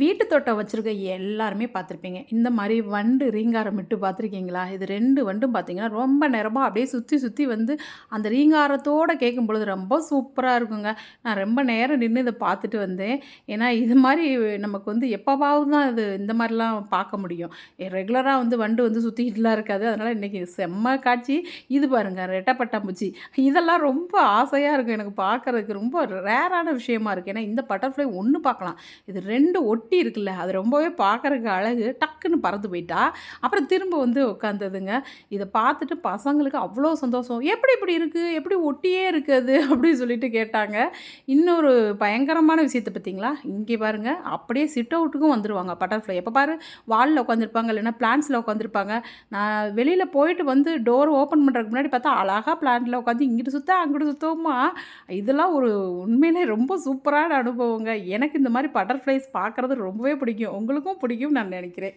வீட்டு தோட்டம் வச்சுருக்க எல்லாருமே பார்த்துருப்பீங்க. இந்த மாதிரி வண்டு ரீங்காரம் விட்டு பார்த்துருக்கீங்களா? இது ரெண்டு வண்டும் பார்த்தீங்கன்னா ரொம்ப நேரமாக அப்படியே சுற்றி சுற்றி வந்து அந்த ரீங்காரத்தோடு கேட்கும் பொழுது ரொம்ப சூப்பராக இருக்குங்க. நான் ரொம்ப நேரம் நின்று இதை பார்த்துட்டு வந்தேன். ஏன்னா இது மாதிரி நமக்கு வந்து எப்போவாவது தான் இது இந்த மாதிரிலாம் பார்க்க முடியும். ரெகுலராக வந்து வண்டு வந்து சுற்றிக்கிட்டுலாம் இருக்காது. அதனால் இன்றைக்கி செம்ம காட்சி. இது பாருங்கள் ரெட்டப்பட்டாம்பூச்சி. இதெல்லாம் ரொம்ப ஆசையாக இருக்கும் எனக்கு பார்க்குறதுக்கு. ரொம்ப ரேரான விஷயமா இருக்குது ஏன்னா இந்த பட்டர்ஃப்ளை ஒன்று பார்க்கலாம். இது ரெண்டு ஒட்டு இருக்குல்ல அது ரொம்பவே பார்க்குறக்கு அழகு. டக்குன்னு பறந்து போயிட்டா. அப்புறம் திரும்ப வந்து உட்காந்ததுங்க இதை பார்த்துட்டு பசங்களுக்கு அவ்வளோ சந்தோஷம். எப்படி இப்படி இருக்குது எப்படி ஒட்டியே இருக்குது? அப்படின்னு சொல்லிட்டு கேட்டாங்க. இன்னொரு பயங்கரமான விஷயத்தை பார்த்தீங்களா இங்கே பாருங்கள் அப்படியே சிட் அவுட்டுக்கும் வந்துடுவாங்க பட்டர்ஃப்ளை எப்போ பாரு வாலில் உட்காந்துருப்பாங்க இல்லைன்னா பிளான்ஸில் உட்காந்துருப்பாங்க நான் வெளியில் போயிட்டு வந்து டோர் ஓப்பன் பண்ணுறதுக்கு முன்னாடி பார்த்தா அழகாக பிளான்ட்டில் உட்காந்து இங்கிட்டு சுற்ற அங்கிட்டு சுத்தமா இதெல்லாம் ஒரு உண்மையிலே ரொம்ப சூப்பரான அனுபவங்க. எனக்கு இந்த மாதிரி பட்டர்ஃப்ளைஸ் பார்க்குறது ரொம்பவே பிடிக்கும். உங்களுக்கும் பிடிக்கும் நான் நினைக்கிறேன்.